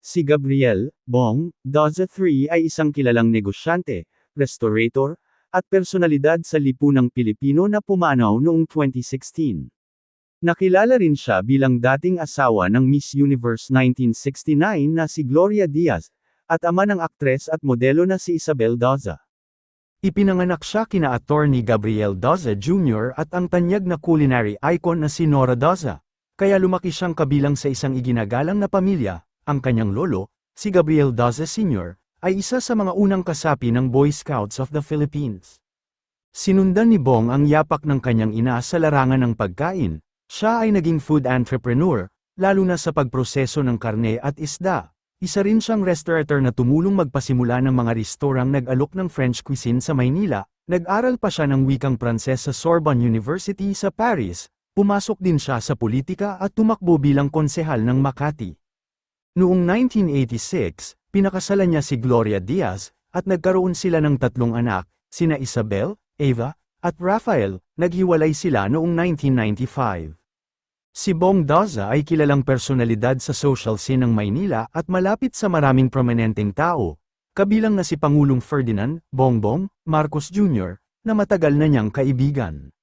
Si Gabriel, Bong, Daza III ay isang kilalang negosyante, restorator, at personalidad sa lipunang Pilipino na pumanaw noong 2016. Nakilala rin siya bilang dating asawa ng Miss Universe 1969 na si Gloria Diaz, at ama ng aktres at modelo na si Isabel Daza. Ipinanganak siya kina attorney Gabriel Daza Jr. at ang tanyag na culinary icon na si Nora Daza, kaya lumaki siyang kabilang sa isang iginagalang na pamilya, ang kanyang lolo, si Gabriel Daza Sr., ay isa sa mga unang kasapi ng Boy Scouts of the Philippines. Sinundan ni Bong ang yapak ng kanyang ina sa larangan ng pagkain, siya ay naging food entrepreneur, lalo na sa pagproseso ng karne at isda. Isa rin siyang restaurator na tumulong magpasimula ng mga restorang nag-alok ng French cuisine sa Maynila, nag-aral pa siya ng wikang Pranses sa Sorbonne University sa Paris, pumasok din siya sa politika at tumakbo bilang konsehal ng Makati. Noong 1986, pinakasalan niya si Gloria Diaz, at nagkaroon sila ng tatlong anak, sina Isabel, Eva, at Rafael, naghiwalay sila noong 1995. Si Bong Daza ay kilalang personalidad sa social scene ng Maynila at malapit sa maraming prominenteng tao, kabilang na si Pangulong Ferdinand, Bongbong, Marcos Jr., na matagal na niyang kaibigan.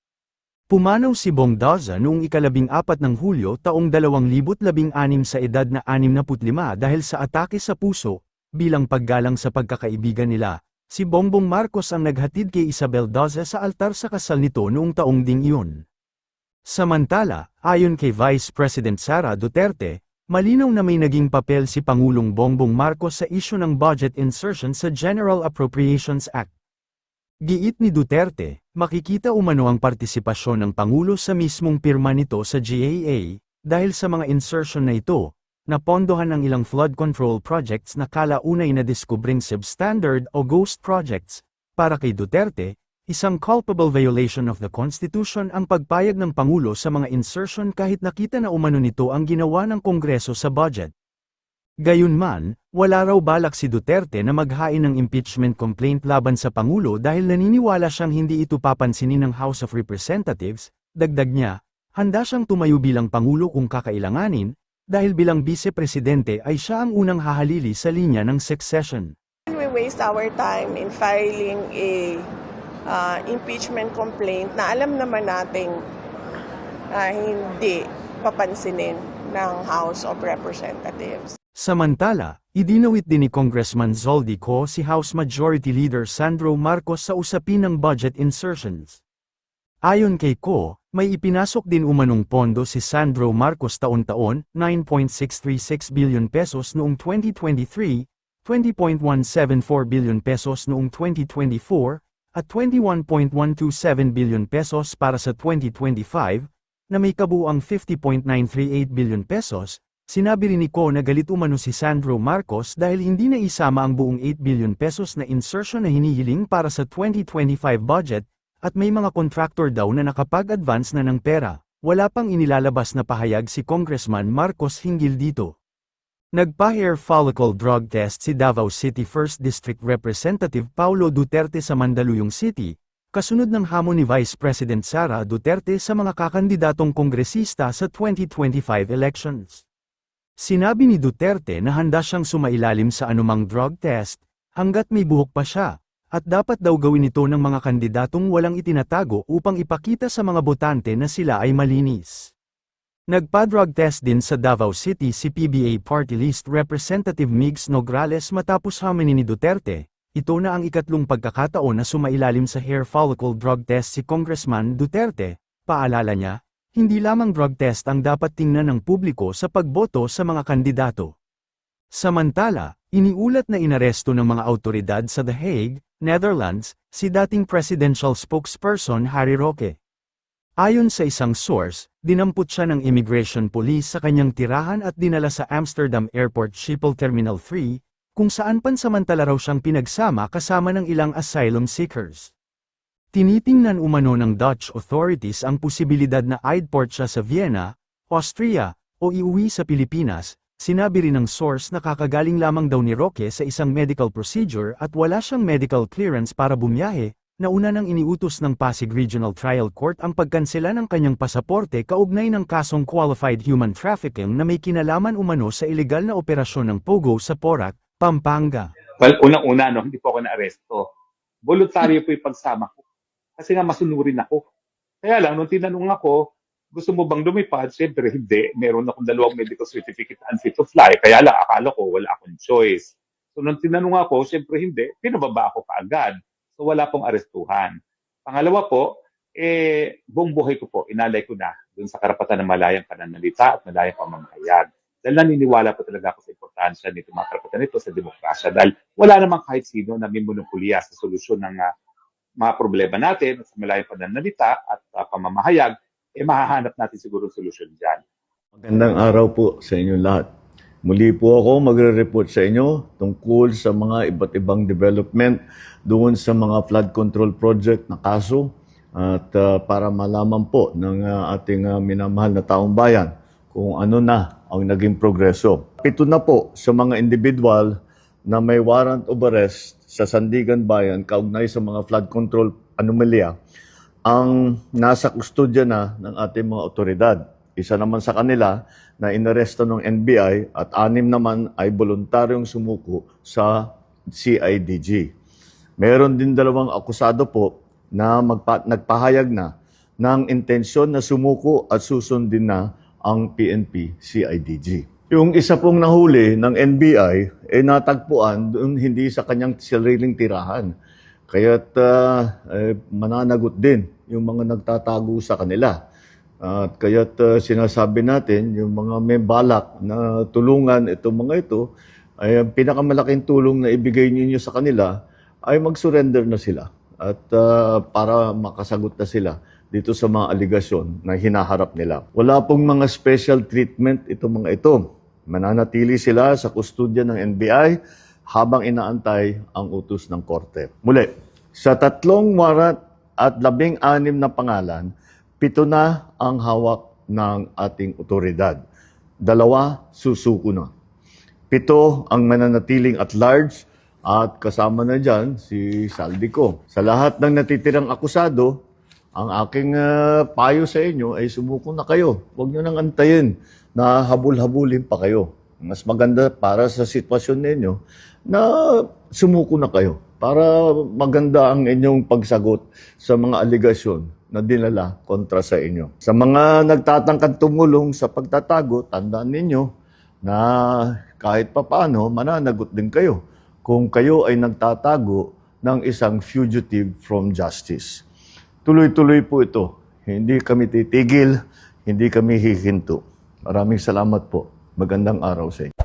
Pumanaw si Bong Daza noong ikalabing apat ng Hulyo taong 2016 sa edad na 65 dahil sa atake sa puso, bilang paggalang sa pagkakaibigan nila, si Bongbong Marcos ang naghatid kay Isabel Daza sa altar sa kasal nito noong taong ding iyon. Samantala, ayon kay Vice President Sara Duterte, malinaw na may naging papel si Pangulong Bongbong Marcos sa isyu ng budget insertion sa General Appropriations Act. Giit ni Duterte, makikita umano ang partisipasyon ng Pangulo sa mismong pirma nito sa GAA, dahil sa mga insertion na ito, napondohan ang ilang flood control projects na kalaunay na diskubring substandard o ghost projects. Para kay Duterte, Isang culpable violation of the Constitution ang pagpayag ng Pangulo sa mga insertion kahit nakita na umano nito ang ginawa ng Kongreso sa budget. Gayunman, wala raw balak si Duterte na maghain ng impeachment complaint laban sa Pangulo dahil naniniwala siyang hindi ito papansinin ng House of Representatives, dagdag niya, handa siyang tumayo bilang Pangulo kung kakailanganin, dahil bilang Vice-Presidente ay siya ang unang hahalili sa linya ng succession. We waste our time in filing a uh, impeachment complaint na alam naman nating uh, hindi papansinin ng House of Representatives. Samantala, idinawit din ni Congressman Zoldi Co si House Majority Leader Sandro Marcos sa usapin ng budget insertions. Ayon kay Co, may ipinasok din umanong pondo si Sandro Marcos taon-taon, 9.636 billion pesos noong 2023, 20.174 billion pesos noong 2024, at 21.127 billion pesos para sa 2025, na may kabuang 50.938 billion pesos, sinabi rin ni Ko na galit umano si Sandro Marcos dahil hindi na isama ang buong 8 billion pesos na insertion na hinihiling para sa 2025 budget, at may mga contractor daw na nakapag-advance na ng pera. Wala pang inilalabas na pahayag si Congressman Marcos hinggil dito. Nagpa-hair follicle drug test si Davao City 1st District Representative Paulo Duterte sa Mandaluyong City, kasunod ng hamon ni Vice President Sara Duterte sa mga kakandidatong kongresista sa 2025 elections. Sinabi ni Duterte na handa siyang sumailalim sa anumang drug test, hanggat may buhok pa siya, at dapat daw gawin ito ng mga kandidatong walang itinatago upang ipakita sa mga botante na sila ay malinis. Nagpa-drug test din sa Davao City si PBA Party List Representative Migs Nograles matapos haminin ni Duterte. Ito na ang ikatlong pagkakataon na sumailalim sa hair follicle drug test si Congressman Duterte. Paalala niya, hindi lamang drug test ang dapat tingnan ng publiko sa pagboto sa mga kandidato. Samantala, iniulat na inaresto ng mga autoridad sa The Hague, Netherlands, si dating presidential spokesperson Harry Roque. Ayon sa isang source, dinampot siya ng immigration police sa kanyang tirahan at dinala sa Amsterdam Airport Schiphol Terminal 3, kung saan pansamantala raw siyang pinagsama kasama ng ilang asylum seekers. Tinitingnan umano ng Dutch authorities ang posibilidad na ideport siya sa Vienna, Austria, o iuwi sa Pilipinas, sinabi rin ng source na kakagaling lamang daw ni Roque sa isang medical procedure at wala siyang medical clearance para bumiyahe, Nauna nang iniutos ng Pasig Regional Trial Court ang pagkansela ng kanyang pasaporte kaugnay ng kasong qualified human trafficking na may kinalaman umano sa ilegal na operasyon ng Pogo sa Porac, Pampanga. Well, unang-una, no, hindi po ako na-aresto. Voluntaryo po yung pagsama ko. Kasi nga masunurin ako. Kaya lang, nung tinanong ako, gusto mo bang lumipad? Siyempre, hindi. Meron akong dalawang medical certificate unfit to fly. Kaya lang, akala ko wala akong choice. So, nung tinanong ako, siyempre hindi. Pinababa ako kaagad. So, wala pong arestuhan. Pangalawa po, eh, buong buhay ko po, inalay ko na dun sa karapatan ng malayang pananalita at malayang pamamahayag. Dahil naniniwala po talaga ako sa importansya nito mga karapatan nito sa demokrasya. Dahil wala namang kahit sino na may sa solusyon ng ah, mga problema natin sa malayang pananalita at ah, pamamahayag, eh mahahanap natin siguro solusyon dyan. Magandang araw po sa inyo lahat. Muli po ako magre-report sa inyo tungkol sa mga iba't ibang development doon sa mga flood control project na kaso at uh, para malaman po ng uh, ating uh, minamahal na taong bayan kung ano na ang naging progreso. Ito na po sa mga individual na may warrant of arrest sa Sandigan Bayan kaugnay sa mga flood control anomalya ang nasa kustodya na ng ating mga otoridad. Isa naman sa kanila na inaresto ng NBI at anim naman ay voluntaryong sumuko sa CIDG. Meron din dalawang akusado po na magpa- nagpahayag na ng intensyon na sumuko at susundin na ang PNP CIDG. Yung isa pong nahuli ng NBI ay natagpuan doon hindi sa kanyang sariling tirahan. Kaya't ah, eh, mananagot din yung mga nagtatago sa kanila. At kaya't ah, sinasabi natin, yung mga may balak na tulungan itong mga ito, ay ang pinakamalaking tulong na ibigay ninyo sa kanila ay mag-surrender na sila. At ah, para makasagot na sila dito sa mga aligasyon na hinaharap nila. Wala pong mga special treatment itong mga ito. Mananatili sila sa kustodya ng NBI habang inaantay ang utos ng korte. Muli, sa tatlong warrant at labing anim na pangalan, pito na ang hawak ng ating otoridad. Dalawa, susuko na. Pito ang mananatiling at large at kasama na dyan si Saldico. Sa lahat ng natitirang akusado, ang aking ah, payo sa inyo ay sumuko na kayo. Huwag nyo nang antayin na habul-habulin pa kayo. Mas maganda para sa sitwasyon ninyo na sumuko na kayo para maganda ang inyong pagsagot sa mga aligasyon na dinala kontra sa inyo. Sa mga nagtatangkang tumulong sa pagtatago, tandaan ninyo na kahit papano mananagot din kayo kung kayo ay nagtatago ng isang fugitive from justice. Tuloy-tuloy po ito. Hindi kami titigil, hindi kami hihinto. Maraming salamat po. Magandang araw sa inyo.